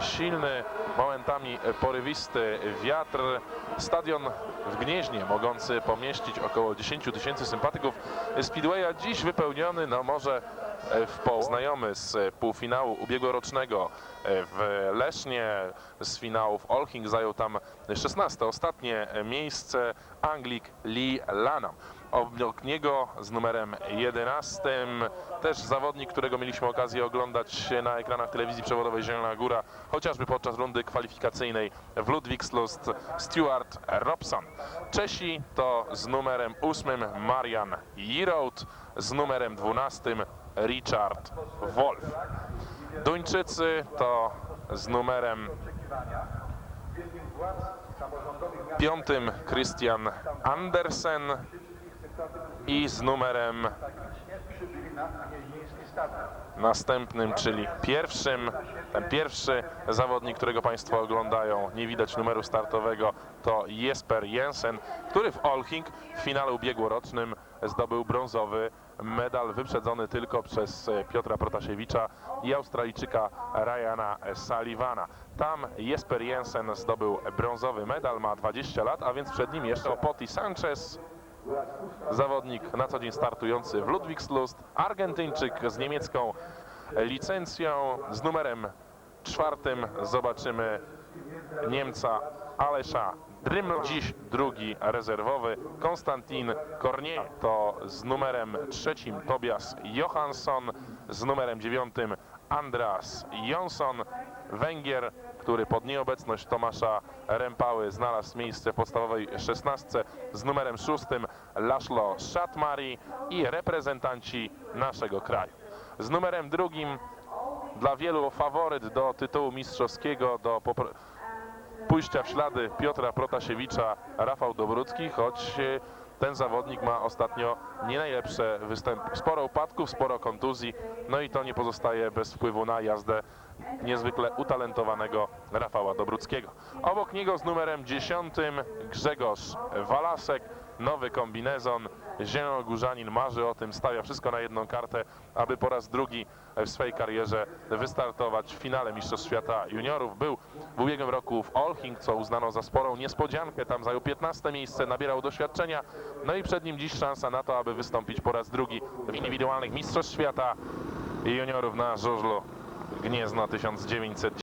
silny, momentami porywisty wiatr. Stadion w Gnieźnie, mogący pomieścić około 10 tysięcy sympatyków Speedwaya, dziś wypełniony, no może w poł znajomy z półfinału ubiegłorocznego w Lesznie, z finałów Olching zajął tam 16, ostatnie miejsce Anglik Lee Lanham. Obok niego z numerem 11 też zawodnik, którego mieliśmy okazję oglądać na ekranach telewizji przewodowej Zielona Góra, chociażby podczas rundy kwalifikacyjnej w Ludwigslust Stuart Robson. Czesi to z numerem 8 Marian Giroud, z numerem 12 Richard Wolf. Duńczycy to z numerem piątym Christian Andersen i z numerem następnym, czyli pierwszym, ten pierwszy zawodnik, którego Państwo oglądają, nie widać numeru startowego, to Jesper Jensen, który w Olching w finale ubiegłorocznym zdobył brązowy medal, wyprzedzony tylko przez Piotra Protasiewicza i Australijczyka Ryana Sullivana. Tam Jesper Jensen zdobył brązowy medal, ma 20 lat, a więc przed nim jeszcze Poti Sanchez, zawodnik na co dzień startujący w Ludwigslust, Argentyńczyk z niemiecką licencją, z numerem czwartym. Zobaczymy Niemca Alesza Dryml, dziś drugi rezerwowy, Konstantin Kornie, to z numerem trzecim Tobias Johansson, z numerem dziewiątym Andreas Jonsson, Węgier, który pod nieobecność Tomasza Rempały znalazł miejsce w podstawowej szesnastce z numerem szóstym Laszlo Szatmari i reprezentanci naszego kraju. Z numerem drugim dla wielu faworyt do tytułu mistrzowskiego, do pójścia w ślady Piotra Protasiewicza, Rafał Dobrucki, choć e, ten zawodnik ma ostatnio nie najlepsze występy. Sporo upadków, sporo kontuzji, no i to nie pozostaje bez wpływu na jazdę niezwykle utalentowanego Rafała Dobruckiego. Obok niego z numerem 10 Grzegorz Walasek, nowy kombinezon. Zielonogórzanin marzy o tym, stawia wszystko na jedną kartę, aby po raz drugi w swojej karierze wystartować w finale Mistrzostw Świata Juniorów. Był w ubiegłym roku w Olching, co uznano za sporą niespodziankę. Tam zajął 15 miejsce, nabierał doświadczenia. No i przed nim dziś szansa na to, aby wystąpić po raz drugi w indywidualnych Mistrzostw Świata Juniorów na żużlu Gniezno 1900.